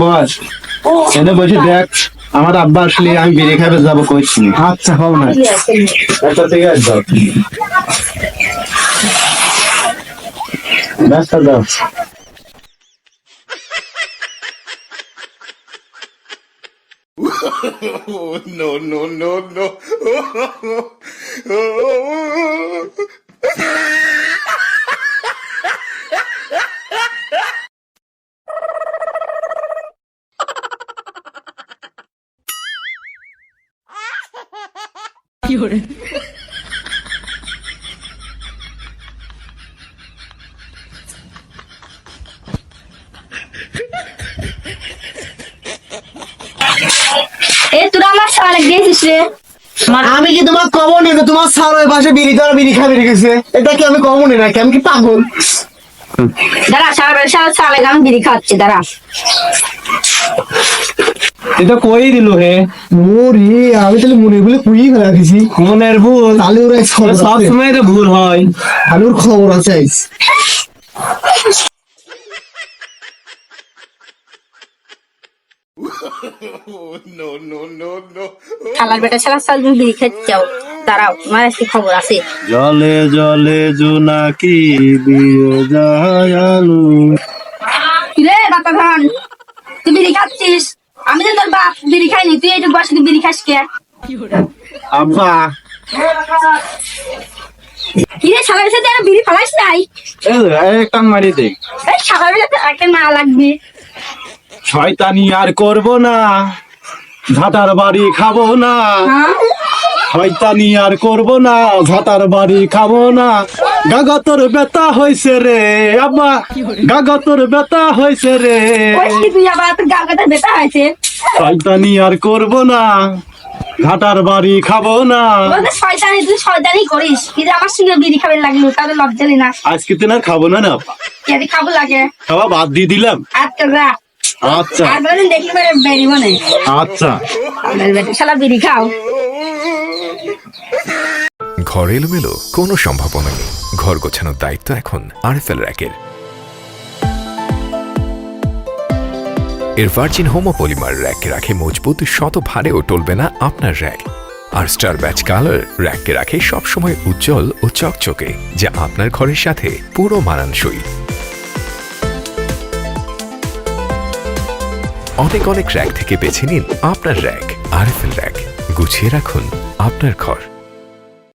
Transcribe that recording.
বস এনে বসে দেখ আমার আব্বা আসলে আমি বিড়ি খাবে যাব কইছি আচ্ছা হবে না আচ্ছা ঠিক আছে যাও ব্যস্ত যাও no, no, no, no. এ তোরা আমার শালাক দিয়েছিস রে? আমি কি তোমার কমন নেই তোমার স্যার ওই পাশে বিড়ি দেওয়ার বিড়ি খাবে রেখেছে। এটা কি আমি কমন নেই নাকি? আমি কি পাগল? দাঁড়া সারা সারা শালাক আমি বিড়ি খাচ্ছি দাঁড়া। এটা কই দিল হে? ওরে আমি তাহলে মনে বলে পুড়িয়ে ফেলা দিছি। মনের ভুল। খবর সব সময় তো ভুল হয়। আলুর খবর আছে বেটা দাঁড়াও তোমার খবর আছে। জলে জলে জোনাকি দিয়ে যায় আলু? রে তুই বিড়ি খাচ্ছিস? আমি তো তোর বাপ বিড়ি খাইনি। তুই বসে বিড়ি খাস কে? আব্বা। কি রে শালার সাথে আর বিড়ি নাই? এই যে, এক টান মারি দে। বেটা একটা না লাগবে। শয়তানি আর করব না। ঝাঁটার বাড়ি খাব না। হ্যাঁ? শয়তানি আর করব না। ঝাঁটার বাড়ি খাব না। গাগতর বেতা হইছে রে আব্বা। গাগতর বেতা হইছে রে। কি তুই আবার তোর বেটা হয়েছে শয়তানি আর করব না ঘাটার বাড়ি খাব না। শয়তানি তুই শয়তানি করিস। কিন্তু আমার সঙ্গে বিড়ি খাবে লাগল তাহলে লজ্জা না। আজকে দিন আর খাব না না খাব লাগে? খাওয়া বাদ দিয়ে দিলাম। আচ্ছা আর বলেন দেখলি বেড়ে বেরিব না। আচ্ছা। আমার শালা বিড়ি খাও। ঘর এলোমেলো কোনো সম্ভাবনা নেই। ঘর গোছানোর দায়িত্ব এখন আরএফএল র্যাকের। এর ভার্জিন হোমো পলিমার র্যাককে রাখে মজবুত শত ভারেও টলবে না আপনার র্যাক। আর স্টার ব্যাচ কালার র্যাককে রাখে সবসময় উজ্জ্বল ও চকচকে, যা আপনার ঘরের সাথে পুরো মানানসই। অনেক অনেক র্যাক থেকে বেছে নিন আপনার র্যাক, আরএফএল র্যাক। গুছিয়ে রাখুন আপনার ঘর।